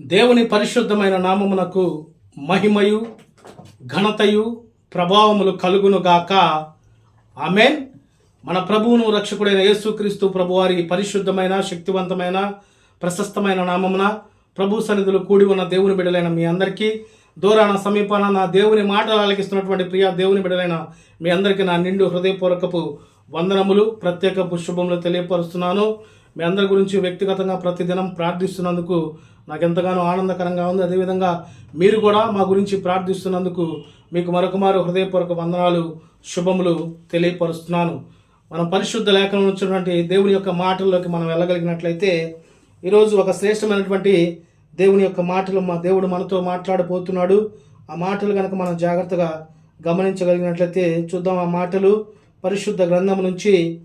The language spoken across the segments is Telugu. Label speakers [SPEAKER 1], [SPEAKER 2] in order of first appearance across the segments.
[SPEAKER 1] దేవుని పరిశుద్ధమైన నామమునకు మహిమయు ఘనతయు ప్రభావములు కలుగునుగాక ఆమెన్. మన ప్రభువును రక్షకుడైన యేసుక్రీస్తు ప్రభువారి పరిశుద్ధమైన శక్తివంతమైన ప్రశస్తమైన నామమున ప్రభు సన్నిధులు కూడి ఉన్న దేవుని బిడలైన మీ అందరికీ దూరాన సమీపాన నా దేవుని మాటలు ఆలకిస్తున్నటువంటి ప్రియ దేవుని బిడలైన మీ అందరికీ నా నిండు హృదయపూర్వకపు వందనములు ప్రత్యేక పుష్పములు తెలియపరుస్తున్నాను. మీ అందరి గురించి వ్యక్తిగతంగా ప్రతిదినం ప్రార్థిస్తున్నందుకు నాకు ఎంతగానో ఆనందకరంగా ఉంది. అదేవిధంగా మీరు కూడా మా గురించి ప్రార్థిస్తున్నందుకు మీకు మరొకమారు హృదయపూర్వక వందనాలు శుభములు తెలియపరుస్తున్నాను. మనం పరిశుద్ధ లేఖనం వచ్చినటువంటి దేవుని యొక్క మాటల్లోకి మనం వెళ్ళగలిగినట్లయితే ఈరోజు ఒక శ్రేష్టమైనటువంటి దేవుని యొక్క మాటలు మా దేవుడు మనతో మాట్లాడబోతున్నాడు. ఆ మాటలు కనుక మనం జాగ్రత్తగా గమనించగలిగినట్లయితే చూద్దాం ఆ మాటలు. పరిశుద్ధ గ్రంథం నుంచి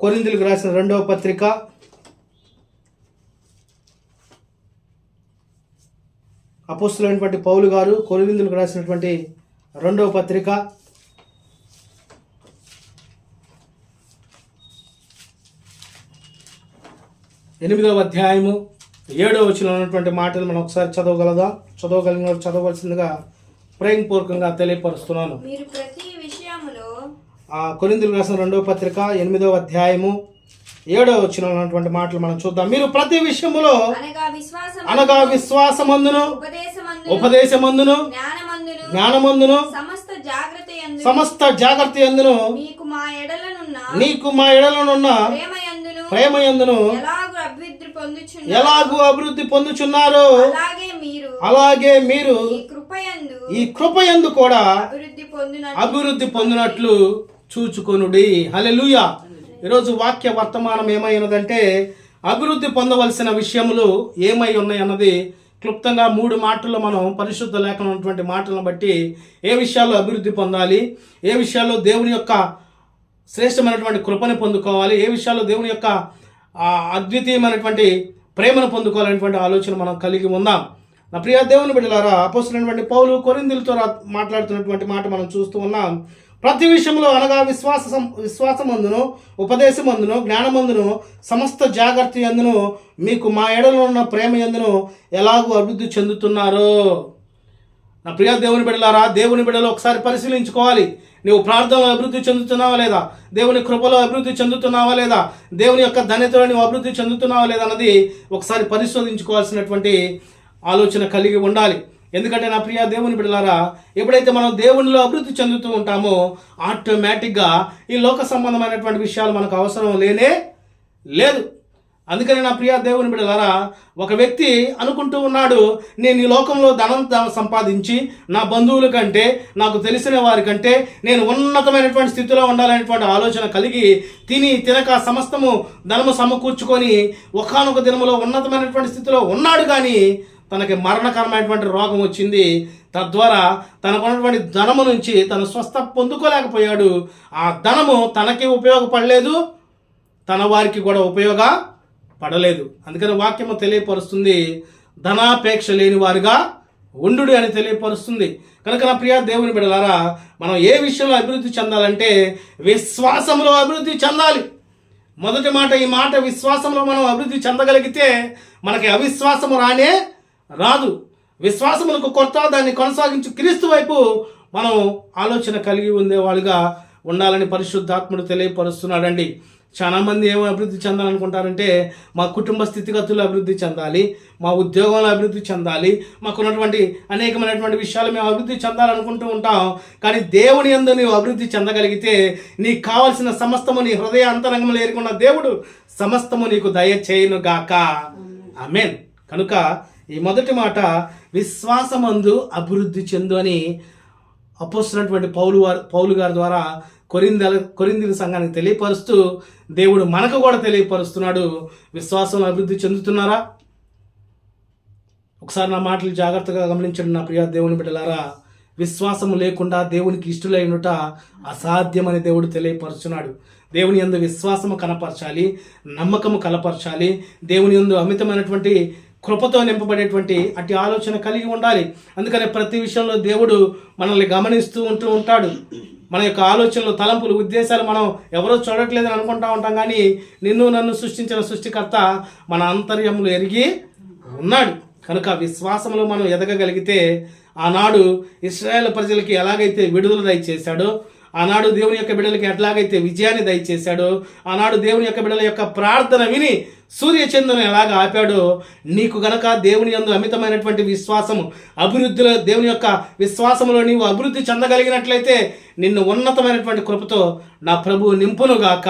[SPEAKER 1] కొరిందులకు రాసిన రెండవ పత్రిక అపోస్తులైనటువంటి పౌలు గారు కొరిందులకు రాసినటువంటి రెండవ పత్రిక. ఎనిమిదవ అధ్యాయము ఏడవ వచ్చిన ఉన్నటువంటి మాటలు మనం ఒకసారి చదవగలదా? చదవగలిగిన చదవలసిందిగా ప్రేమపూర్వకంగా తెలియపరుస్తున్నాను. కొరిందులు రాసిన రెండవ పత్రిక ఎనిమిదవ అధ్యాయము ఏడవ వచ్చిన ఉన్నటువంటి మాటలు మనం చూద్దాం. మీరు ప్రతి విషయములో
[SPEAKER 2] అనగా విశ్వాసం
[SPEAKER 1] అనగా విశ్వాసమందును
[SPEAKER 2] ఉపదేశమందు
[SPEAKER 1] ఉపదేశమందును
[SPEAKER 2] జ్ఞానమందును సమస్త జాగ్రత్త
[SPEAKER 1] ఎందును నీకు మా ఎడలనున్న
[SPEAKER 2] ప్రేమ
[SPEAKER 1] ఎందును
[SPEAKER 2] ఎలాగు అభివృద్ధి
[SPEAKER 1] పొందుచున్నారో?
[SPEAKER 2] అలాగే మీరు ఈ కృపయందు
[SPEAKER 1] ఈ కృప ఎందు కూడా
[SPEAKER 2] అభివృద్ధి పొందిన
[SPEAKER 1] అభివృద్ధి పొందినట్లు చూచుకొనుడి. హల్లెలూయా. ఈరోజు వాక్య వర్తమానం ఏమైనదంటే అభివృద్ధి పొందవలసిన విషయములు ఏమై ఉన్నాయన్నది క్లుప్తంగా మూడు మాటల్లో మనం పరిశుద్ధ లేఖనం ఉన్నటువంటి మాటలను బట్టి ఏ విషయాల్లో అభివృద్ధి పొందాలి ఏ విషయాల్లో దేవుని యొక్క శ్రేష్టమైనటువంటి కృపని పొందుకోవాలి ఏ విషయాల్లో దేవుని యొక్క అద్వితీయమైనటువంటి ప్రేమను పొందుకోవాలనేటువంటి ఆలోచన మనం కలిగి ఉందాం. నా ప్రియ దేవుని బిడ్డలారా అపోసినటువంటి పౌలు కొరిందులతో రా- మాట్లాడుతున్నటువంటి మాట మనం చూస్తూ ఉన్నాం. ప్రతి విషయంలో అనగా విశ్వాస విశ్వాసమందును ఉపదేశమందును జ్ఞానమందును సమస్త జాగ్రత్త ఎందును మీకు మా ఎడలో ఉన్న ప్రేమ ఎందును ఎలాగూ అభివృద్ధి చెందుతున్నారో. నా ప్రియ దేవుని బిడ్డలారా దేవుని బిడలో ఒకసారి పరిశీలించుకోవాలి. నువ్వు ప్రార్థనలో అభివృద్ధి చెందుతున్నావా లేదా? దేవుని కృపలో అభివృద్ధి చెందుతున్నావా లేదా? దేవుని యొక్క ధన్యతలో నువ్వు అభివృద్ధి చెందుతున్నావా లేదా అన్నది ఒకసారి పరిశోధించుకోవాల్సినటువంటి ఆలోచన కలిగి ఉండాలి. ఎందుకంటే నా ప్రియ దేవుని బిడ్డలారా ఎప్పుడైతే మనం దేవునిలో అభివృద్ధి చెందుతూ ఉంటామో ఆటోమేటిక్గా ఈ లోక సంబంధమైనటువంటి విషయాలు మనకు అవసరం లేనే లేదు. అందుకని నా ప్రియ దేవుని బిడ్డలారా ఒక వ్యక్తి అనుకుంటూ ఉన్నాడు నేను ఈ లోకంలో ధనం సంపాదించి నా బంధువుల కంటే నాకు తెలిసిన వారి కంటే నేను ఉన్నతమైనటువంటి స్థితిలో ఉండాలనేటువంటి ఆలోచన కలిగి తిని తినక సమస్తము ధనము సమకూర్చుకొని ఒకానొక దినములో ఉన్నతమైనటువంటి స్థితిలో ఉన్నాడు కానీ తనకి మరణకరమైనటువంటి రోగం వచ్చింది. తద్వారా తనకున్నటువంటి ధనము నుంచి తను స్వస్థ పొందుకోలేకపోయాడు. ఆ ధనము తనకి ఉపయోగపడలేదు. తన వారికి కూడా ఉపయోగ పడలేదు అందుకని వాక్యము తెలియపరుస్తుంది. ధనాపేక్ష లేని వారుగా ఉండు అని తెలియపరుస్తుంది. కనుక నా ప్రియ దేవుని బిడలారా మనం ఏ విషయంలో అభివృద్ధి చెందాలంటే విశ్వాసంలో అభివృద్ధి చెందాలి. మొదటి మాట ఈ మాట విశ్వాసంలో మనం అభివృద్ధి చెందగలిగితే మనకి అవిశ్వాసము రానే రాదు. విశ్వాసములకు కొత్త దాన్ని కొనసాగించి క్రీస్తు వైపు మనం ఆలోచన కలిగి ఉండేవాళ్ళుగా ఉండాలని పరిశుద్ధాత్ముడు తెలియపరుస్తున్నాడండి. చాలా మంది ఏమో అభివృద్ధి చెందాలనుకుంటారంటే మా కుటుంబ స్థితిగతులు అభివృద్ధి చెందాలి మా ఉద్యోగంలో అభివృద్ధి చెందాలి మాకున్నటువంటి అనేకమైనటువంటి విషయాలు మేము అభివృద్ధి చెందాలనుకుంటూ ఉంటాం. కానీ దేవుని ఎందు నీవు అభివృద్ధి చెందగలిగితే నీకు కావలసిన సమస్తము నీ హృదయ అంతరంగంలో ఏరుకున్న దేవుడు సమస్తము నీకు దయచేయును గాక ఆమెన్. కనుక ఈ మొదటి మాట విశ్వాసమందు అభివృద్ధి చెందు అని అపోస్తున్నటువంటి పౌలు వారు పౌలు గారి ద్వారా కొరిందల కొరిందిల సంఘానికి తెలియపరుస్తూ దేవుడు మనకు కూడా తెలియపరుస్తున్నాడు. విశ్వాసంలో అభివృద్ధి చెందుతున్నారా? ఒకసారి నా మాటలు జాగ్రత్తగా గమనించండి నా ప్రియ దేవుని బిడ్డలారా. విశ్వాసం లేకుండా దేవునికి ఇష్టలైనట అసాధ్యమని దేవుడు తెలియపరుచున్నాడు దేవుని యందు విశ్వాసము కనపరచాలి నమ్మకము కనపరచాలి దేవుని యందు అమితమైనటువంటి కృపతో నింపబడేటువంటి అట్టి ఆలోచన కలిగి ఉండాలి. అందుకనే ప్రతి విషయంలో దేవుడు మనల్ని గమనిస్తూ ఉంటూ ఉంటాడు. మన యొక్క ఆలోచనలు తలంపులు ఉద్దేశాలు మనం ఎవరో చూడట్లేదని అనుకుంటా ఉంటాం కానీ నిన్ను నన్ను సృష్టించిన సృష్టికర్త మన అంతర్యములు ఎరిగి ఉన్నాడు. కనుక విశ్వాసంలో మనం ఎదగగలిగితే ఆనాడు ఇస్రాయేల్ ప్రజలకి ఎలాగైతే విడుదల దయచేశాడో ఆనాడు దేవుని యొక్క బిడ్డలకి ఎట్లాగైతే విజయాన్ని దయచేశాడో ఆనాడు దేవుని యొక్క బిడ్డల యొక్క ప్రార్థన విని సూర్యచంద్రుని ఎలాగ ఆపాడో నీకు గనక దేవుని యందు అమితమైనటువంటి విశ్వాసము అభివృద్ధిలో దేవుని యొక్క విశ్వాసములో నీవు అభివృద్ధి చెందగలిగినట్లయితే నిన్ను ఉన్నతమైనటువంటి కృపతో నా ప్రభువు నింపునుగాక.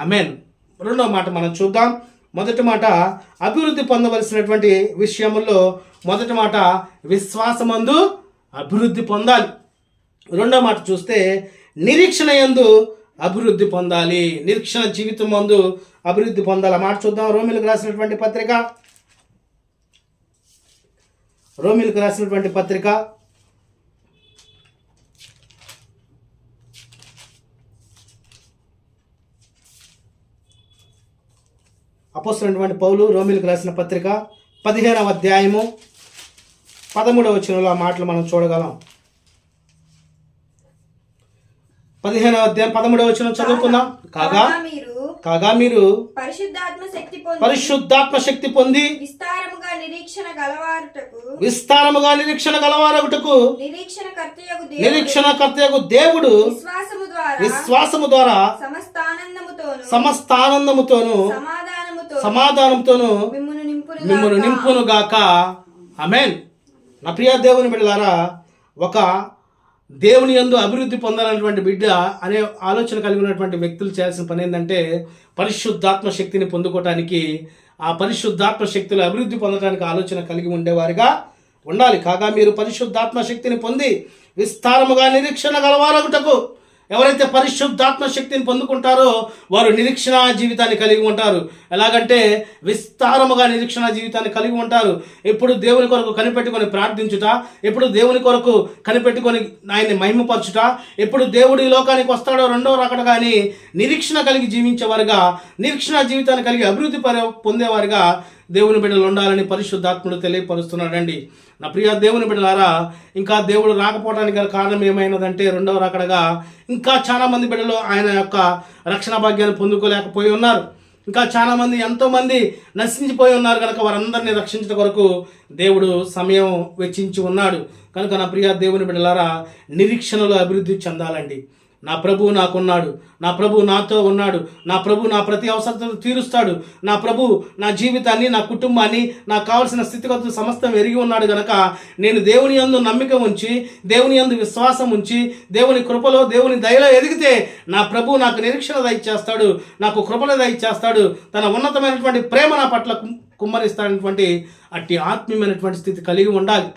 [SPEAKER 1] అమెన్ రెండో మాట మనం చూద్దాం. మొదటి మాట అభివృద్ధి పొందవలసినటువంటి విషయముల్లో మొదటి మాట విశ్వాసమందు అభివృద్ధి పొందాలి. రెండో మాట చూస్తే నిరీక్షణ యందు అభివృద్ధి పొందాలి. నిరీక్షణ జీవితం మందు అభివృద్ధి పొందాలి. మాట చూద్దాం. రోమిలకు రాసినటువంటి పత్రిక. రోమిలకు రాసినటువంటి పత్రిక. అపోస్తున్నటువంటి పౌలు రోమిలకు రాసిన పత్రిక పదిహేనవ అధ్యాయము పదమూడవ వచనంలో ఆ మాటలు మనం చూడగలం. పదిహేనవ అధ్యాయం పదమూడవ వచనం చదువుకుందాం. కాగా?
[SPEAKER 2] కాగా మీరు
[SPEAKER 1] కాగా మీరు
[SPEAKER 2] పరిశుద్ధాత్మ శక్తి పొంది
[SPEAKER 1] పరిశుద్ధాత్మ శక్తి పొంది
[SPEAKER 2] విస్తారముగా నిరీక్షణ గలవారుటకు
[SPEAKER 1] విస్తారముగా నిరీక్షణ గలవారగుటకు
[SPEAKER 2] నిరీక్షణ కర్తయగు దేవుడు
[SPEAKER 1] నిరీక్షణ కర్తయగు దేవుడు
[SPEAKER 2] విశ్వాసము ద్వారా
[SPEAKER 1] విశ్వాసము ద్వారా
[SPEAKER 2] సమస్త ఆనందముతోను
[SPEAKER 1] సమస్త ఆనందముతోను
[SPEAKER 2] సమాధానముతో
[SPEAKER 1] సమాధానంతోను మిమ్మల్ని నింపును గాక అమెన్ నా ప్రియ దేవుని బిడ్డలారా ఒక దేవుని యందు అభివృద్ధి పొందాలన్నటువంటి బిడ్డ అనే ఆలోచన కలిగి ఉన్నటువంటి వ్యక్తులు చేయాల్సిన పని ఏంటంటే పరిశుద్ధాత్మ శక్తిని పొందుకోవటానికి ఆ పరిశుద్ధాత్మ శక్తులు అభివృద్ధి పొందడానికి ఆలోచన కలిగి ఉండేవారుగా ఉండాలి. కాగా మీరు పరిశుద్ధాత్మ శక్తిని పొంది విస్తారముగా నిరీక్షణ గలవారగుటకు ఎవరైతే పరిశుద్ధాత్మ శక్తిని పొందుకుంటారో వారు నిరీక్షణ జీవితాన్ని కలిగి ఉంటారు. ఎలాగంటే విస్తారముగా నిరీక్షణ జీవితాన్ని కలిగి ఉంటారు. ఎప్పుడు దేవుని కొరకు కనిపెట్టుకొని ప్రార్థించుట ఎప్పుడు దేవుని కొరకు కనిపెట్టుకొని ఆయన్ని మహిమపరచుట ఎప్పుడు దేవుడు ఈ లోకానికి వస్తాడో రెండో రకడ కానీ నిరీక్షణ కలిగి జీవించేవారుగా నిరీక్షణ జీవితాన్ని కలిగి అభివృద్ధి పొందేవారుగా దేవుని బిడ్డలు ఉండాలని పరిశుద్ధాత్ముడు తెలియపరుస్తున్నాడండి. నా ప్రియ దేవుని బిడ్డలారా ఇంకా దేవుడు రాకపోవడానికి గల కారణం ఏమైనదంటే రెండవ రకడగా ఇంకా చాలామంది బిడ్డలు ఆయన యొక్క రక్షణ భాగ్యాన్ని పొందుకోలేకపోయి ఉన్నారు. ఇంకా చాలామంది ఎంతోమంది నశించిపోయి ఉన్నారు కనుక వారందరినీ రక్షించడం కొరకు దేవుడు సమయం వెచ్చించి ఉన్నాడు. కనుక నా ప్రియ దేవుని బిడ్డలారా నిరీక్షణలో అభివృద్ధి చెందాలండి. నా ప్రభువు నాకున్నాడు. నా ప్రభు నాతో ఉన్నాడు. నా ప్రభు నా ప్రతి అవసరతను తీరుస్తాడు. నా ప్రభు నా జీవితాన్ని నా కుటుంబాన్ని నాకు కావలసిన స్థితిగతులు సమస్తం ఎరిగి ఉన్నాడు గనక నేను దేవుని యందు నమ్మిక ఉంచి దేవుని యందు విశ్వాసం ఉంచి దేవుని కృపలో దేవుని దయలో ఎదిగితే నా ప్రభు నాకు నిరీక్షణ దయచేస్తాడు నాకు కృపలో దయచేస్తాడు తన ఉన్నతమైనటువంటి ప్రేమ నా పట్ల కుమ్మరిస్తాడటువంటి అట్టి ఆత్మీయమైనటువంటి స్థితి కలిగి ఉండాలి.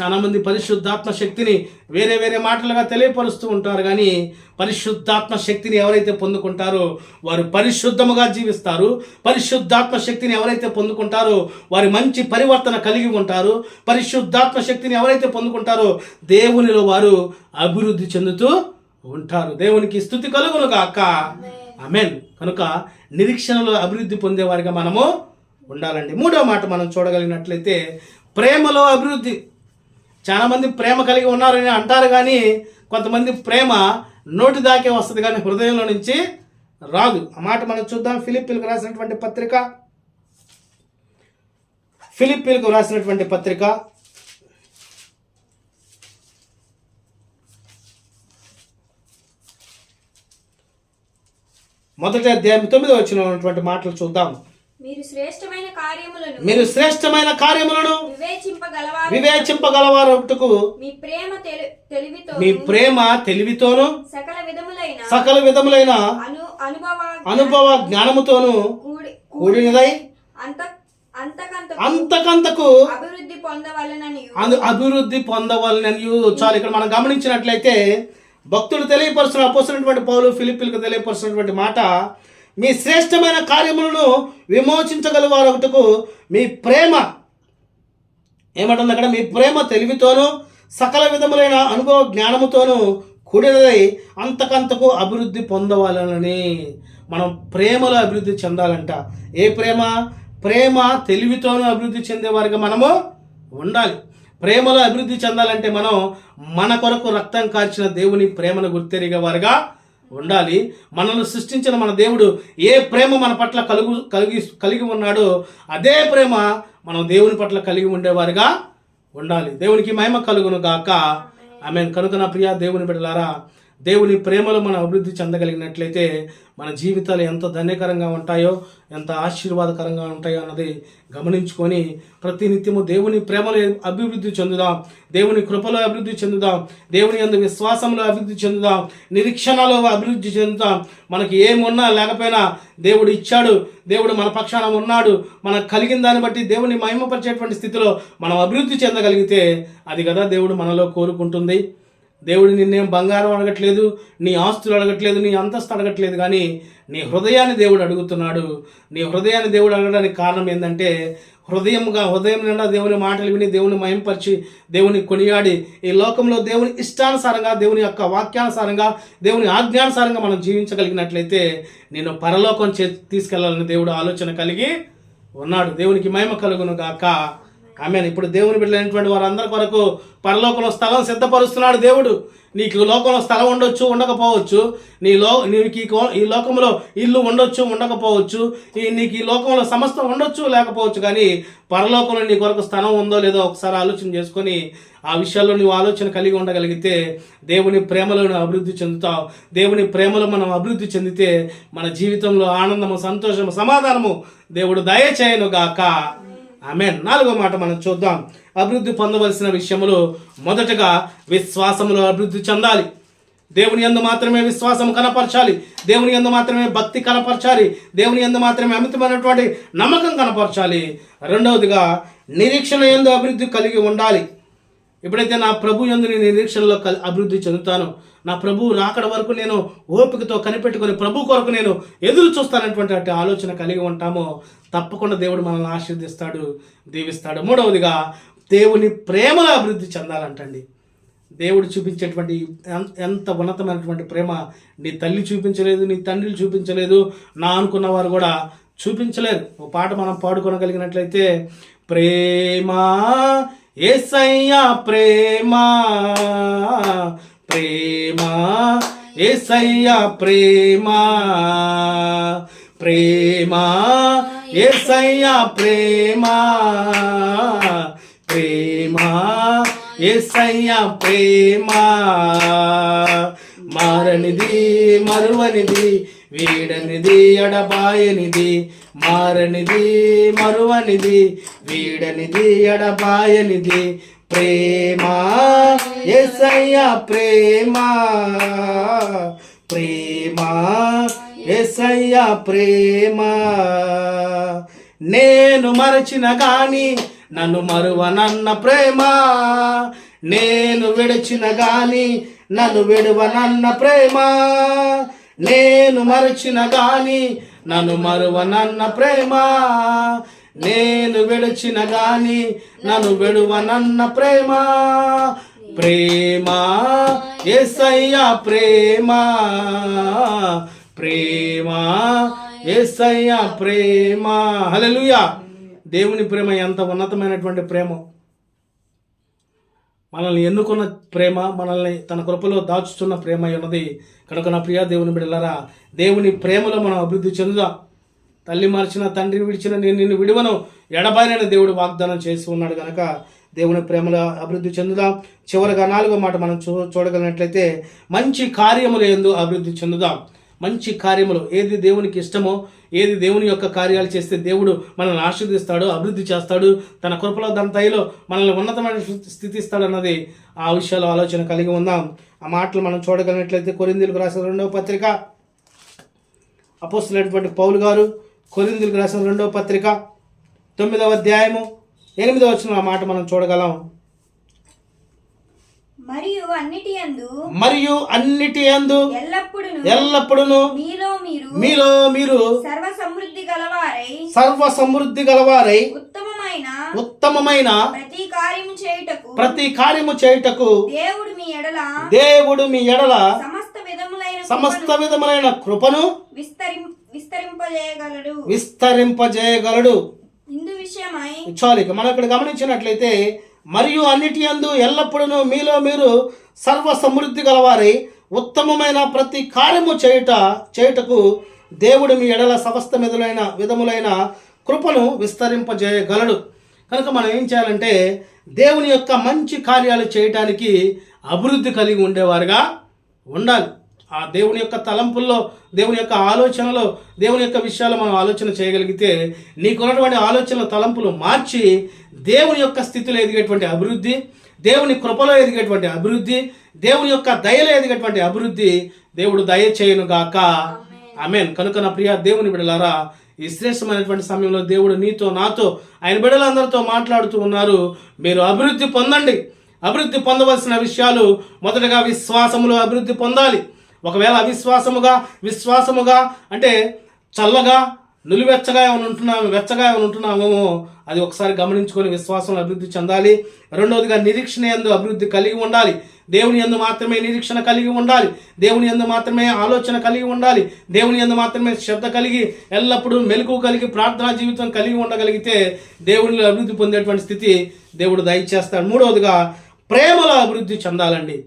[SPEAKER 1] చాలామంది పరిశుద్ధాత్మ శక్తిని వేరే వేరే మాటలుగా తెలియపరుస్తూ ఉంటారు కానీ పరిశుద్ధాత్మ శక్తిని ఎవరైతే పొందుకుంటారో వారు పరిశుద్ధముగా జీవిస్తారు. పరిశుద్ధాత్మ శక్తిని ఎవరైతే పొందుకుంటారో వారి మంచి పరివర్తన కలిగి ఉంటారు. పరిశుద్ధాత్మ శక్తిని ఎవరైతే పొందుకుంటారో దేవునిలో వారు అభివృద్ధి చెందుతూ ఉంటారు. దేవునికి స్థుతి కలుగును కాక అమెన్ కనుక నిరీక్షణలో అభివృద్ధి పొందేవారిగా మనము ఉండాలండి. మూడో మాట మనం చూడగలిగినట్లయితే ప్రేమలో అభివృద్ధి. చాలామంది ప్రేమ కలిగి ఉన్నారని అంటారు కానీ కొంతమంది ప్రేమ నోటి దాకే వస్తుంది కానీ హృదయంలో నుంచి రాదు. ఆ మాట మనం చూద్దాం. ఫిలిప్పీలకు రాసినటువంటి పత్రిక. ఫిలిప్పీలకు రాసినటువంటి పత్రిక. మొదటి అధ్యాయం తొమ్మిది వచ్చినటువంటి మాటలు చూద్దాం.
[SPEAKER 2] మీరు శ్రేష్టమైన కార్యములను
[SPEAKER 1] మీరు శ్రేష్టమైన కార్యములను
[SPEAKER 2] వివేచింపగలవారు.
[SPEAKER 1] వివేచింపగలవారుటకు
[SPEAKER 2] మీ ప్రేమ తెలి- తెలివితో
[SPEAKER 1] మీ ప్రేమ తెలివితోను
[SPEAKER 2] సకల విధములైన
[SPEAKER 1] సకల విధములైన
[SPEAKER 2] అను అనుభవ
[SPEAKER 1] అనుభవ జ్ఞానముతోను
[SPEAKER 2] కూడి
[SPEAKER 1] కూడినదై
[SPEAKER 2] అంత అంతకంత
[SPEAKER 1] అంతకంతకు
[SPEAKER 2] అభివృద్ధి పొందవలనని
[SPEAKER 1] అభివృద్ధి పొందవాలని చాలు ఇక్కడ మనం గమనించినట్లయితే భక్తుడు తెలియపరుస్తున్న అపోసినటువంటి పౌలు ఫిలిపిలకు తెలియపరుస్తున్నటువంటి మాట మీ శ్రేష్టమైన కార్యములను విమోచించగలవారొకటకు మీ ప్రేమ ఏమంటుంది అక్కడ మీ ప్రేమ తెలివితోనూ సకల విధములైన అనుభవ జ్ఞానముతోనూ కూడినదై అంతకంతకు అభివృద్ధి పొందవాలని మనం ప్రేమలో అభివృద్ధి చెందాలంట. ఏ ప్రేమ? ప్రేమ తెలివితోనూ అభివృద్ధి చెందేవారిగా మనము ఉండాలి. ప్రేమలో అభివృద్ధి చెందాలంటే మనం మన కొరకు రక్తం కార్చిన దేవుని ప్రేమను గుర్తెరిగే వారుగా ఉండాలి. మనల్ని సృష్టించిన మన దేవుడు ఏ ప్రేమ మన పట్ల కలుగు కలిగి కలిగి ఉన్నాడో అదే ప్రేమ మనం దేవుని పట్ల కలిగి ఉండేవారుగా ఉండాలి. దేవునికి మహిమ కలుగును గాక. ఆమె కనుక నా ప్రియ దేవుని బిడ్డలారా దేవుని ప్రేమలో మనం అభివృద్ధి చెందగలిగినట్లయితే మన జీవితాలు ఎంత ధన్యకరంగా ఉంటాయో ఎంత ఆశీర్వాదకరంగా ఉంటాయో అన్నది గమనించుకొని ప్రతినిత్యము దేవుని ప్రేమలో అభివృద్ధి చెందుదాం దేవుని కృపలో అభివృద్ధి చెందుదాం దేవుని యందు విశ్వాసంలో అభివృద్ధి చెందుదాం నిరీక్షణలో అభివృద్ధి చెందుదాం. మనకి ఏమున్నా లేకపోయినా దేవుడు ఇచ్చాడు దేవుడు మన పక్షాన ఉన్నాడు మనకు కలిగిన దాన్ని బట్టి దేవుని మహిమపరిచేటువంటి స్థితిలో మనం అభివృద్ధి చెందగలిగితే అది కదా దేవుడు మనలో కోరుకుంటుంది. దేవుడు నిన్నేం బంగారం అడగట్లేదు నీ ఆస్తులు అడగట్లేదు నీ అంతస్తు అడగట్లేదు కానీ నీ హృదయాన్ని దేవుడు అడుగుతున్నాడు. నీ హృదయాన్ని దేవుడు అడగడానికి కారణం ఏంటంటే హృదయంగా హృదయం నిండా దేవుని మాటలు విని దేవుని మయంపరిచి దేవుని కొనియాడి ఈ లోకంలో దేవుని ఇష్టానుసారంగా దేవుని యొక్క వాక్యానుసారంగా దేవుని ఆజ్ఞానుసారంగా మనం జీవించగలిగినట్లయితే నేను పరలోకం చే తీసుకెళ్ళాలని దేవుడు ఆలోచన కలిగి ఉన్నాడు. దేవునికి మహిమ కలుగును గాక. ఆమె ఇప్పుడు దేవుని బిడ్డలైనటువంటి వారందరి కొరకు పరలోకంలో స్థలం సిద్ధపరుస్తున్నాడు దేవుడు. నీకు లోకంలో స్థలం ఉండొచ్చు ఉండకపోవచ్చు. నీ లో నీకు ఈ కో- ఈ లోకంలో ఇల్లు ఉండొచ్చు ఉండకపోవచ్చు. ఈ నీకు ఈ లోకంలో సమస్తం ఉండొచ్చు లేకపోవచ్చు. కానీ పరలోకంలో నీ కొరకు స్థలం ఉందో లేదో ఒకసారి ఆలోచన చేసుకొని ఆ విషయాల్లో నువ్వు ఆలోచన కలిగి ఉండగలిగితే దేవుని ప్రేమలో నువ్వు అభివృద్ధి చెందుతావు. దేవుని ప్రేమలో మనం అభివృద్ధి చెందితే మన జీవితంలో ఆనందము సంతోషము సమాధానము దేవుడు దయచేయను గాక ఆమె నాలుగో మాట మనం చూద్దాం. అభివృద్ధి పొందవలసిన విషయంలో మొదటగా విశ్వాసములో అభివృద్ధి చెందాలి. దేవుని యందు మాత్రమే విశ్వాసం కనపరచాలి. దేవుని యందు మాత్రమే భక్తి కనపరచాలి. దేవుని యందు మాత్రమే అమితమైనటువంటి నమ్మకం కనపరచాలి. రెండవదిగా నిరీక్షణ ఎందు అభివృద్ధి కలిగి ఉండాలి. ఎప్పుడైతే నా ప్రభు ఎందు నేను నిరీక్షణలో కల్ అభివృద్ధి చెందుతానో నా ప్రభు రాకడ వరకు నేను ఓపికతో కనిపెట్టుకొని ప్రభు కొరకు నేను ఎదురు చూస్తానటువంటి ఆలోచన కలిగి ఉంటామో తప్పకుండా దేవుడు మనల్ని ఆశీర్దిస్తాడు దీవిస్తాడు. మూడవదిగా దేవుని ప్రేమలో అభివృద్ధి చెందాలంటండి. దేవుడు చూపించేటువంటి ఎంత ఉన్నతమైనటువంటి ప్రేమ నీ తల్లి చూపించలేదు నీ తండ్రి చూపించలేదు నా అనుకున్న వారు కూడా చూపించలేరు. ఓ పాట మనం పాడుకోనగలిగినట్లయితే ప్రేమ ఏసయ్యా ప్రేమ ప్రేమ ఏసయ్యా ప్రేమ ప్రేమ ఏసయ్యా ప్రేమ ప్రేమ ఏసయ్యా ప్రేమ. మారనిది మరువనిది వీడనిది ఎడబాయనిది మారనిది మరువనిది వీడనిది ఎడబాయనిది. ప్రేమ ఎసయ్య ప్రేమ. ప్రేమ ఎసయ్య ప్రేమ. నేను మరచిన కానీ నన్ను మరువనన్న ప్రేమ. నేను విడిచిన గాని నన్ను విడువనన్న ప్రేమ. నేను మరచిన గాని నన్ను మరువనన్న ప్రేమ నేను విడిచిన గాని నన్ను విడువనన్న ప్రేమ. ప్రేమ ఎసయ్య ప్రేమ. ప్రేమ ఎసయ్య ప్రేమ. హల్లెలూయా. దేవుని ప్రేమ ఎంత ఉన్నతమైనటువంటి ప్రేమ. మనల్ని ఎన్నుకున్న ప్రేమ మనల్ని తన కృపలో దాచుతున్న ప్రేమ ఉన్నది కనుక నా ప్రియా దేవుని బిడ్డలారా దేవుని ప్రేమలో మనం అభివృద్ధి చెందుదాం. తల్లి మార్చిన తండ్రిని విడిచిన నేను నిన్ను విడువను ఎడబాయిన దేవుడు వాగ్దానం చేసి ఉన్నాడు కనుక దేవుని ప్రేమలో అభివృద్ధి చెందుదాం. చివరిగా నాలుగో మాట మనం చూ చూడగలిగినట్లయితే మంచి కార్యములు ఎందు అభివృద్ధి చెందుదాం. మంచి కార్యములు. ఏది దేవునికి ఇష్టమో ఏది దేవుని యొక్క కార్యాలు చేస్తే దేవుడు మనల్ని ఆశీర్దిస్తాడు అభివృద్ధి చేస్తాడు తన కృపలో తన దయలో మనల్ని ఉన్నతమైన స్థితి ఇస్తాడు అన్నది ఆ విషయాలు ఆలోచన కలిగి ఉందాం. ఆ మాటలు మనం చూడగలిగినట్లయితే కొరిందీలకు రాసిన రెండవ పత్రిక. అపోస్తులైనటువంటి పౌలు గారు కొరిందీలకు రాసిన రెండవ పత్రిక తొమ్మిదవ అధ్యాయము ఎనిమిదవ వచ్చిన ఆ మాట మనం చూడగలం.
[SPEAKER 2] మరియు అన్నిటి యందు
[SPEAKER 1] మరియు అన్నిటి యందు
[SPEAKER 2] ఎల్లప్పుడూ
[SPEAKER 1] ఎల్లప్పుడూ
[SPEAKER 2] మీలో మీరు
[SPEAKER 1] మీలో మీరు
[SPEAKER 2] సర్వ సమృద్ధి గలవారై
[SPEAKER 1] సర్వ సమృద్ధి గలవారై
[SPEAKER 2] ఉత్తమమైన
[SPEAKER 1] ఉత్తమమైన
[SPEAKER 2] ప్రతి కార్యము చేయుటకు
[SPEAKER 1] ప్రతి కార్యము చేయుటకు
[SPEAKER 2] దేవుడు మీ ఎడల
[SPEAKER 1] దేవుడు మీ ఎడల
[SPEAKER 2] సమస్త విధములైన
[SPEAKER 1] సమస్త విధములైన కృపను
[SPEAKER 2] విస్తరిం విస్తరింపజేయగలడు.
[SPEAKER 1] విస్తరింపజేయగలడు.
[SPEAKER 2] ఇందు విషయమై
[SPEAKER 1] చాలు ఇక మనం ఇక్కడ గమనించినట్లయితే మరియు అన్నిటి యందు ఎల్లప్పుడూ మీలో మీరు సర్వ సమృద్ధి గలవారి ఉత్తమమైన ప్రతి కార్యము చేయుట చేయుటకు దేవుడు మీ ఎడల సమస్త మెదులైన విధములైన కృపను విస్తరింపజేయగలడు. కనుక మనం ఏం చేయాలంటే దేవుని యొక్క మంచి కార్యాలు చేయటానికి అభివృద్ధి కలిగి ఉండేవారుగా ఉండాలి. ఆ దేవుని యొక్క తలంపుల్లో దేవుని యొక్క ఆలోచనలో దేవుని యొక్క విషయాలు మనం ఆలోచన చేయగలిగితే నీకున్నటువంటి ఆలోచనల తలంపులు మార్చి దేవుని యొక్క స్థితిలో ఎదిగేటువంటి అభివృద్ధి దేవుని కృపలో ఎదిగేటువంటి అభివృద్ధి దేవుని యొక్క దయలో ఎదిగేటువంటి అభివృద్ధి దేవుడు దయ చేయను గాక. ఆమెన్. కనుక నా ప్రియ దేవుని బిడలారా ఈ శ్రేష్టమైనటువంటి సమయంలో దేవుడు నీతో నాతో ఆయన బిడ్డలందరితో మాట్లాడుతూ ఉన్నారు. మీరు అభివృద్ధి పొందండి. అభివృద్ధి పొందవలసిన విషయాలు మొదటగా విశ్వాసములో అభివృద్ధి పొందాలి. ఒకవేళ అవిశ్వాసముగా విశ్వాసముగా అంటే చల్లగా నులివెచ్చగా ఏమైనా ఉంటున్నాము వెచ్చగా ఏమైనా ఉంటున్నామేమో అది ఒకసారి గమనించుకొని విశ్వాసంలో అభివృద్ధి చెందాలి. రెండవదిగా నిరీక్షణ ఎందు అభివృద్ధి కలిగి ఉండాలి. దేవుని ఎందు మాత్రమే నిరీక్షణ కలిగి ఉండాలి. దేవుని ఎందు మాత్రమే ఆలోచన కలిగి ఉండాలి. దేవుని ఎందు మాత్రమే శ్రద్ధ కలిగి ఎల్లప్పుడూ మెలకు కలిగి ప్రార్థనా జీవితం కలిగి ఉండగలిగితే దేవునిలో అభివృద్ధి పొందేటువంటి స్థితి దేవుడు దయచేస్తాడు. మూడవదిగా ప్రేమలో అభివృద్ధి చెందాలండి.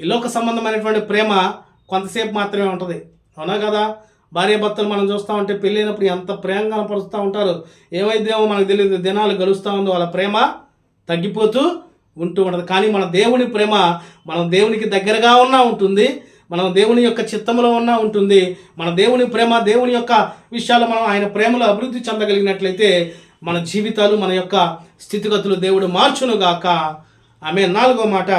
[SPEAKER 1] ఈ లోక సంబంధమైనటువంటి ప్రేమ కొంతసేపు మాత్రమే ఉంటుంది. అవునా కదా? భార్య భర్తలు మనం చూస్తూ ఉంటే పెళ్ళైనప్పుడు ఎంత ప్రేమ కనపరుస్తూ ఉంటారు. ఏమైందేమో మనకు తెలియదు. దినాలు గడుస్తూ ఉందో. వాళ్ళ ప్రేమ తగ్గిపోతూ ఉంటూ ఉంటుంది. కానీ మన దేవుని ప్రేమ మనం దేవునికి దగ్గరగా ఉన్నా ఉంటుంది. మనం దేవుని యొక్క చిత్తంలో ఉన్నా ఉంటుంది. మన దేవుని ప్రేమ దేవుని యొక్క విషయాలు మనం ఆయన ప్రేమలో అభివృద్ధి చెందగలిగినట్లయితే మన జీవితాలు మన యొక్క స్థితిగతులు దేవుడు మార్చునుగాక. ఆమె నాలుగో మాట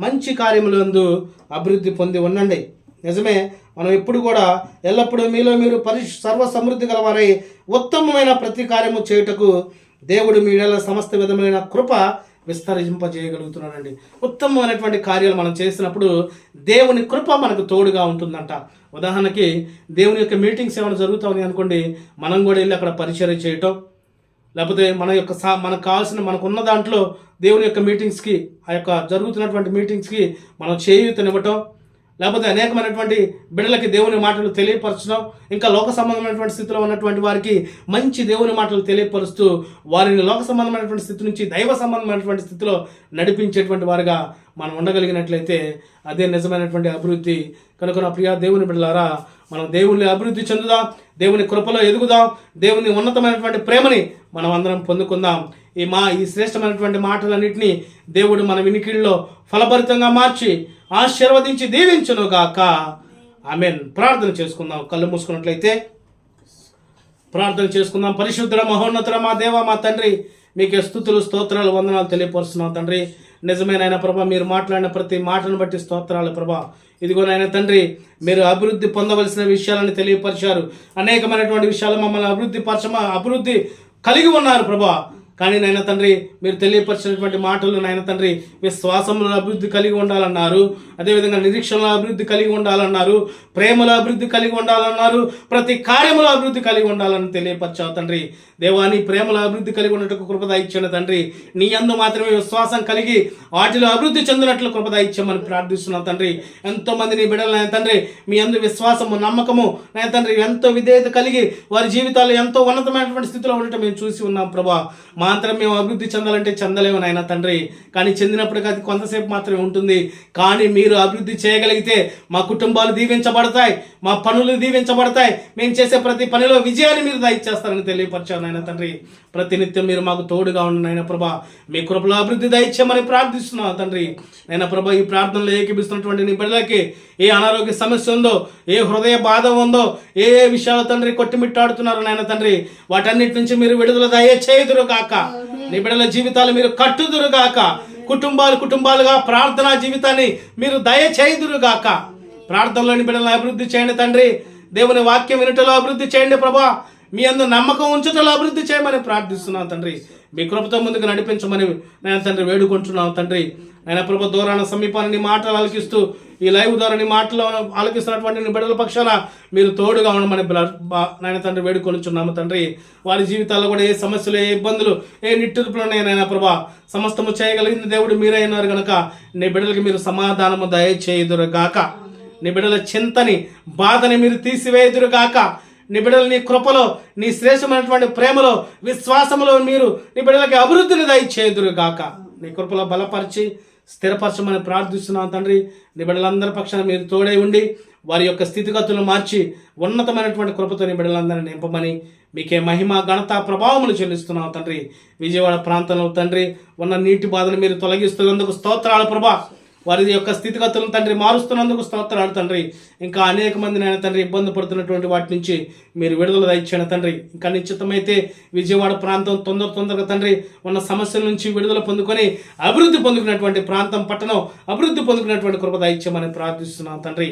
[SPEAKER 1] మంచి కార్యములందు అభివృద్ధి పొంది ఉండండి. నిజమే మనం ఎప్పుడు కూడా ఎల్లప్పుడూ మీలో మీరు పరి సర్వ సమృద్ధి గలవారై ఉత్తమమైన ప్రతి కార్యము చేయుటకు దేవుడు మీ సమస్త విధమైన కృప విస్తరింపజేయగలుగుతున్నాడండి. ఉత్తమమైనటువంటి కార్యాలు మనం చేసినప్పుడు దేవుని కృప మనకు తోడుగా ఉంటుందంట. ఉదాహరణకి దేవుని యొక్క మీటింగ్స్ ఏమైనా జరుగుతాయి అనుకోండి మనం కూడా వెళ్ళి అక్కడ పరిచయం చేయటం లేకపోతే మన యొక్క సా మనకు కావాల్సిన మనకున్న దాంట్లో దేవుని యొక్క మీటింగ్స్కి ఆ యొక్క జరుగుతున్నటువంటి మీటింగ్స్కి మనం చేయూతనివ్వటం లేకపోతే అనేకమైనటువంటి బిడ్డలకి దేవుని మాటలు తెలియపరచడం ఇంకా లోక సంబంధమైనటువంటి స్థితిలో ఉన్నటువంటి వారికి మంచి దేవుని మాటలు తెలియపరుస్తూ వారిని లోక సంబంధమైనటువంటి స్థితి నుంచి దైవ సంబంధమైనటువంటి స్థితిలో నడిపించేటువంటి వారుగా మనం ఉండగలిగినట్లయితే అదే నిజమైనటువంటి అభివృద్ధి. కనుక నా ప్రియ దేవుని బిడ్డలారా మనం దేవుని అభివృద్ధి చెందుదాం దేవుని కృపలో ఎదుగుదాం దేవుని ఉన్నతమైనటువంటి ప్రేమని మనం అందరం పొందుకుందాం. ఈ మా ఈ శ్రేష్టమైనటువంటి మాటలన్నింటినీ దేవుడు మన వినికిడిలో ఫలభరితంగా మార్చి ఆశీర్వదించి దీవించును గాక. ఆమెన్. ప్రార్థన చేసుకుందాం. కళ్ళు మూసుకున్నట్లయితే ప్రార్థన చేసుకుందాం. పరిశుద్ధుడ మహోన్నతుడ మా దేవ మా తండ్రి మీకే స్థుతులు స్తోత్రాలు వందనాలు తెలియపరుస్తున్నాం తండ్రి. నిజమేనైనా ప్రభా మీరు మాట్లాడిన ప్రతి మాటను బట్టి స్తోత్రాలు ప్రభా. ఇదిగో నాయన తండ్రి మీరు అభివృద్ధి పొందవలసిన విషయాలను తెలియపరిచారు. అనేకమైనటువంటి విషయాలు మమ్మల్ని అభివృద్ధి పరచమ అభివృద్ధి కలిగి ఉన్నారు ప్రభా. కానీ నాయన తండ్రి మీరు తెలియపరిచినటువంటి మాటలు నాయన తండ్రి విశ్వాసంలో అభివృద్ధి కలిగి ఉండాలన్నారు. అదేవిధంగా నిరీక్షణలో అభివృద్ధి కలిగి ఉండాలన్నారు. ప్రేమలో అభివృద్ధి కలిగి ఉండాలన్నారు. ప్రతి కార్యములో అభివృద్ధి కలిగి ఉండాలని తెలియపరిచావు తండ్రి. దేవాని ప్రేమలో అభివృద్ధి కలిగి ఉన్నట్టు కృపద ఇచ్చిన తండ్రి. నీ అందు మాత్రమే విశ్వాసం కలిగి వాటిలో అభివృద్ధి చెందినట్లు కృపద ఇచ్చామని ప్రార్థిస్తున్నాం తండ్రి. ఎంతోమంది నీ బిడ్డలు నాయన తండ్రి మీ అందు విశ్వాసము నమ్మకము నాయన తండ్రి ఎంతో విధేయత కలిగి వారి జీవితాలు ఎంతో ఉన్నతమైనటువంటి స్థితిలో ఉండటం మేము చూసి ఉన్నాం ప్రభా. మాత్రం మేము అభివృద్ధి చెందాలంటే చెందలేము నాయన తండ్రి. కానీ చెందినప్పటికీ అది కొంతసేపు మాత్రమే ఉంటుంది. కానీ మీరు అభివృద్ధి చేయగలిగితే మా కుటుంబాలు దీవించబడతాయి మా పనులు దీవించబడతాయి. మేము చేసే ప్రతి పనిలో విజయాన్ని మీరు దయచేస్తారని తెలియపరిచాను నాయన తండ్రి. ప్రతినిత్యం మీరు మాకు తోడుగా ఉన్న నాయన ప్రభా. మీ కృపలో అభివృద్ధి దయచేయమని ప్రార్థిస్తున్నాను తండ్రి. నాయన ప్రభా ఈ ప్రార్థనలో ఏకీపిస్తున్నటువంటి నీ బిడ్డలకి ఏ అనారోగ్య సమస్య ఉందో ఏ హృదయ బాధ ఉందో ఏ ఏ విషయాలు తండ్రి కొట్టిమిట్టాడుతున్నారు నాయన తండ్రి వాటన్నిటి నుంచి మీరు విడుదల దయచేయుదురు కాక నీ బిడ్డల జీవితాలు మీరు కట్టుదురుగాక కుటుంబాలు కుటుంబాలుగా ప్రార్థనా జీవితాన్ని మీరు దయచేయుదురుగాక ప్రార్థనలో ప్రార్థనలోని బిడ్డలను అభివృద్ధి చేయండి తండ్రి. దేవుని వాక్యం వినటలో అభివృద్ధి చేయండి ప్రభా. మీ అందు నమ్మకం ఉంచటలో అభివృద్ధి చేయమని ప్రార్థిస్తున్నాను తండ్రి. మీ కృపతో ముందుకు నడిపించమని నేను తండ్రి వేడుకుంటున్నాను తండ్రి. నేను ప్రభు దూరాన సమీపాన్ని మాటలు ఆలకిస్తూ ఈ లైవ్ ద్వారా నీ మాటలో ఆలకిస్తున్నటువంటి నీ బిడ్డల పక్షాన మీరు తోడుగా ఉండమని బ్ల- నాయన తండ్రి వేడుకొనిచున్నాము తండ్రి. వారి జీవితాల్లో కూడా ఏ సమస్యలు ఏ ఇబ్బందులు ఏ నిట్టుదుపులు ఉన్నాయనైనా ప్రభా సమస్తము చేయగలిగిన దేవుడు మీరే అయినారు కనుక నీ బిడ్డలకి మీరు సమాధానము దయచేయుదురు గాక నీ బిడ్డల చింతని బాధని మీరు తీసివేయుదురు గాక నీ బిడ్డలు నీ కృపలో నీ శ్రేష్టమైనటువంటి ప్రేమలో విశ్వాసములో మీరు నీ బిడ్డలకి అభివృద్ధిని దయచేయుదురు గాక నీ కృపలో బలపరిచి స్థిరపరచమని ప్రార్థిస్తున్నాను తండ్రి. నీ బిడ్డలందరి పక్షాన మీరు తోడై ఉండి వారి యొక్క స్థితిగతులను మార్చి ఉన్నతమైనటువంటి కృపతో నీ బిడ్డలందరినీ నింపమని మీకే మహిమ ఘనత ప్రభావములు చెల్లిస్తున్నాం తండ్రి. విజయవాడ ప్రాంతంలో తండ్రి ఉన్న నీటి బాధను మీరు తొలగిస్తున్నందుకు స్తోత్రాలు ప్రభా. వారి యొక్క స్థితిగతులను తండ్రి మారుస్తున్నందుకు స్తోత్రాలు తండ్రి. ఇంకా అనేక మంది నాయన తండ్రి ఇబ్బంది పడుతున్నటువంటి వాటి నుంచి మీరు విడుదల దయచేయండి తండ్రి. ఇంకా నిశ్చితమైతే విజయవాడ ప్రాంతం తొందర తొందరగా తండ్రి ఉన్న సమస్యల నుంచి విడుదల పొందుకొని అభివృద్ధి పొందుకున్నటువంటి ప్రాంతం పట్టణం అభివృద్ధి పొందుకున్నటువంటి కృప దయచేయమని ప్రార్థిస్తున్నాం తండ్రి.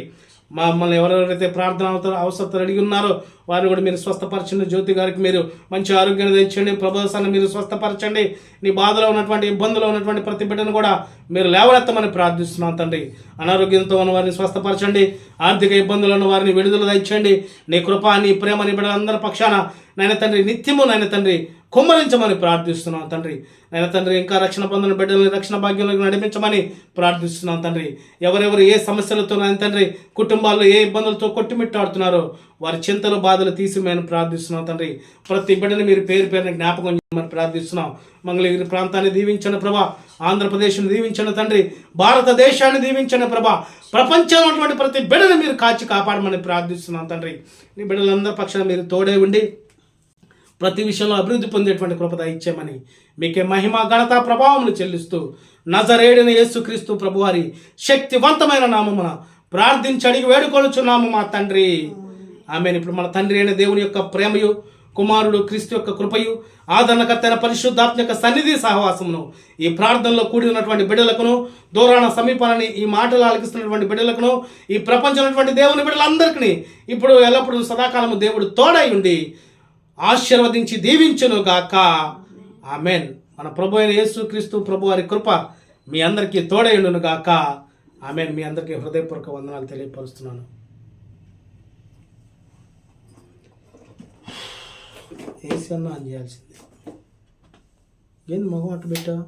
[SPEAKER 1] మమ్మల్ని ఎవరెవరైతే ప్రార్థన అవసరం అవసరతలు అడిగి ఉన్నారో వారిని కూడా మీరు స్వస్థపరచండి. జ్యోతి గారికి మీరు మంచి ఆరోగ్యాన్ని తెచ్చండి ప్రభుత్వాన్ని మీరు స్వస్థపరచండి. నీ బాధలో ఉన్నటువంటి ఇబ్బందులో ఉన్నటువంటి ప్రతి బిడ్డను కూడా మీరు లేవనెత్తమని ప్రార్థిస్తున్నాం తండ్రి. అనారోగ్యంతో ఉన్న వారిని స్వస్థపరచండి. ఆర్థిక ఇబ్బందులు ఉన్న వారిని విడుదల తెచ్చండి నీ కృప నీ ప్రేమ నీ బిడ్డలందరి పక్షాన నాయన తండ్రి నిత్యము నాయన తండ్రి కుమ్మరించమని ప్రార్థిస్తున్నాం తండ్రి. నాయన తండ్రి ఇంకా రక్షణ పొందిన బిడ్డలని రక్షణ భాగ్యంలోకి నడిపించమని ప్రార్థిస్తున్నాం తండ్రి. ఎవరెవరు ఏ సమస్యలతో నాయన తండ్రి కుటుంబాల్లో ఏ ఇబ్బందులతో కొట్టుమిట్టాడుతున్నారో వారి చింతలు బాధలు తీసి మేము ప్రార్థిస్తున్నాం తండ్రి. ప్రతి బిడ్డని మీరు పేరు పేరుని జ్ఞాపకం చేయమని ప్రార్థిస్తున్నాం. మంగళగిరి ప్రాంతాన్ని దీవించిన ప్రభా. ఆంధ్రప్రదేశ్ని దీవించిన తండ్రి. భారతదేశాన్ని దీవించిన ప్రభా. ప్రపంచంలో ఉన్నటువంటి ప్రతి బిడ్డను మీరు కాచి కాపాడమని ప్రార్థిస్తున్నాం తండ్రి. నీ బిడ్డలందరి పక్షాన మీరు తోడే ఉండి ప్రతి విషయంలో అభివృద్ధి పొందేటువంటి కృపద ఇచ్చామని మీకే మహిమ ఘనత ప్రభావములు చెల్లిస్తూ నజరేడిన యేసుక్రీస్తు ప్రభువారి శక్తివంతమైన నామమున ప్రార్థించి అడిగి వేడుకొనుచున్నాము మా తండ్రి. ఆమె ఇప్పుడు మన తండ్రి అయిన దేవుని యొక్క ప్రేమయు కుమారుడు క్రీస్తు యొక్క కృపయు ఆదరణకర్తైన పరిశుద్ధాత్మ యొక్క సన్నిధి సహవాసమును ఈ ప్రార్థనలో కూడి ఉన్నటువంటి బిడ్డలకును దూరాన సమీపాలని ఈ మాటలు ఆలకిస్తున్నటువంటి బిడ్డలకును ఈ ప్రపంచంలో ఉన్నటువంటి దేవుని బిడ్డలందరికీ ఇప్పుడు ఎల్లప్పుడూ సదాకాలము దేవుడు తోడై ఉండి ఆశీర్వదించి దీవించును గాక. ఆమెన్. మన ప్రభు అయిన యేసుక్రీస్తు ప్రభు వారి కృప మీ అందరికీ తోడైండును గాక. ఆమెన్. మీ అందరికీ హృదయపూర్వక వందనాలు తెలియపరుస్తున్నాను. ఏసీ అన్న ఆన్ చేయాల్సింది. ఏంది మగం అట్టు పెట్టా